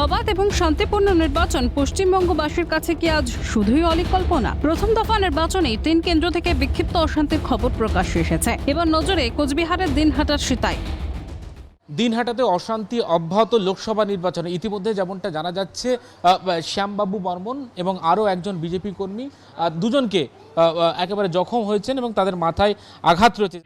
অবাধ এবং শান্তিপূর্ণ নির্বাচন পশ্চিমবঙ্গবাসীর কাছে কি আজ শুধুই অলিকল্পনা? প্রথম দফা নির্বাচনে তিন কেন্দ্র থেকে বিক্ষিপ্ত অশান্তির খবর প্রকাশ্যে এসেছে। এবার নজরে কোচবিহারের দিনহাটার সিতাই। দিনহাটাতে অশান্তি অব্যাহত লোকসভা নির্বাচনে। ইতিমধ্যে যেমনটা জানা যাচ্ছে শ্যামবাবু বর্মন এবং আরও একজন বিজেপি কর্মী দুজনকে একেবারে জখম হয়েছেন এবং তাদের মাথায় আঘাত রয়েছে।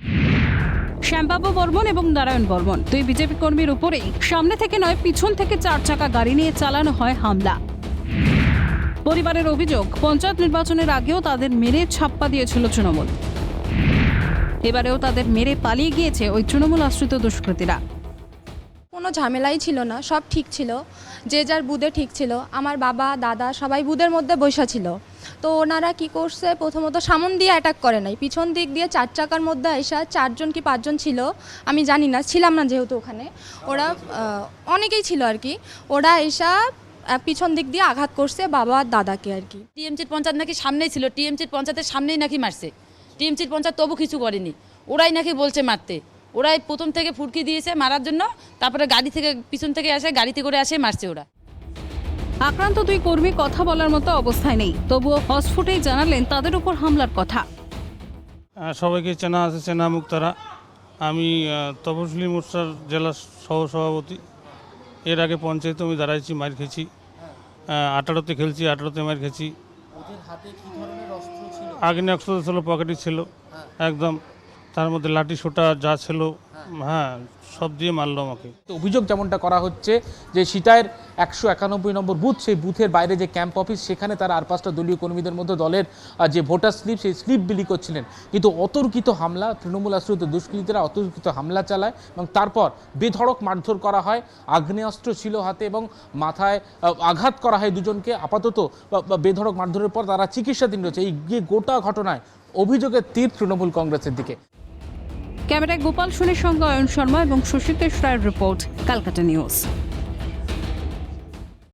শ্যামবাবু বর্মন এবং নারায়ণ বর্মন। দুই বিজেপি কর্মীর উপরেই সামনে থেকে নয়, পিছন থেকে চার চাকা গাড়ি নিয়ে চালানো হয় হামলা। পরিবারের অভিযোগ, পঞ্চায়েত নির্বাচনের আগেও তাদের মেরে ছাপ্পা দিয়েছিল তৃণমূল। এবারেও তাদের মেরে পালিয়ে গিয়েছে ওই তৃণমূল আশ্রিত দুষ্কৃতীরা। কোনো ঝামেলাই ছিল না, সব ঠিক ছিল। যে যার বুধে ঠিক ছিল। আমার বাবা, দাদা সবাই বুধের মধ্যে বৈশা ছিল। তো ওনারা কি করছে? প্রথমত সামন দিয়ে অ্যাটাক করে নাই। পিছন দিক দিয়ে চার চাকার মধ্যে এসা চারজন কি পাঁচজন ছিল? আমি জানি না, ছিলাম না যেহেতু ওখানে। ওরা অনেকেই ছিল আর কি। ওরা এসা পিছন দিক দিয়ে আঘাত করছে বাবা আর দাদাকে আর কি। টিএমসির পঞ্চায়েত নাকি সামনেই ছিল। টিএমসির পঞ্চায়েতের সামনেই নাকি মারছে। টিএমসির পঞ্চায়েত তবু কিছু করেনি। ওরাই নাকি বলছে মারতে। ওরাই প্রথম থেকে ফুটকি দিয়েছে মারার জন্য, তারপরে গাড়ি থেকে, পিছন থেকে আসে, গাড়িতে করে আসে, মারছে ওরা। আক্রান্ত দুই কর্মী কথা বলার মতো অবস্থায় নেই। তবুও অস্ফুটেই জানালেন তাদের উপর হামলার কথা। সবাইকে চেনা আছে চেনা মুখ তারা। আমি আহ, তপশিলি মোর্চার জেলা সহ সভাপতি এর আগে পঞ্চায়েতে আমি দাঁড়াইছি মার খেয়েছি। আঠারোতে খেলছি আঠারোতে মার খেয়েছি। আগ্নেয়াস্ত্র ছিল পকেটে ছিল। একদম তার মধ্যে লাঠি সোটা যা ছিল হ্যাঁ সব দিয়ে মারলো আমাকে। অভিযোগ যেমনটা করা হচ্ছে যে সিটায়ের একশো একানব্বই নম্বর বুথ, সেই বুথের বাইরে যে ক্যাম্প অফিস, সেখানে তারা আর পাঁচটা দলীয় কর্মীদের মধ্যে দলের যে ভোটার স্লিপ, সেই স্লিপ বিলি করছিলেন। কিন্তু অতর্কিত হামলা, তৃণমূল আশ্রিত দুষ্কৃতীরা অতর্কিত হামলা চালায় এবং তারপর বেধড়ক মারধর করা হয়, আগ্নেয়াস্ত্র ছিল হাতে এবং মাথায় আঘাত করা হয় দুজনকে। আপাতত বেধড়ক মারধরের পর তারা চিকিৎসাধীন রয়েছে। এই গোটা ঘটনায় অভিযোগের তীর তৃণমূল কংগ্রেসের দিকে। ক্যামেরায় গোপাল সোনের সঙ্গে অয়ন শর্মা এবং সুশীতেশ রায়ের রিপোর্ট ক্যালকাটা নিউজ।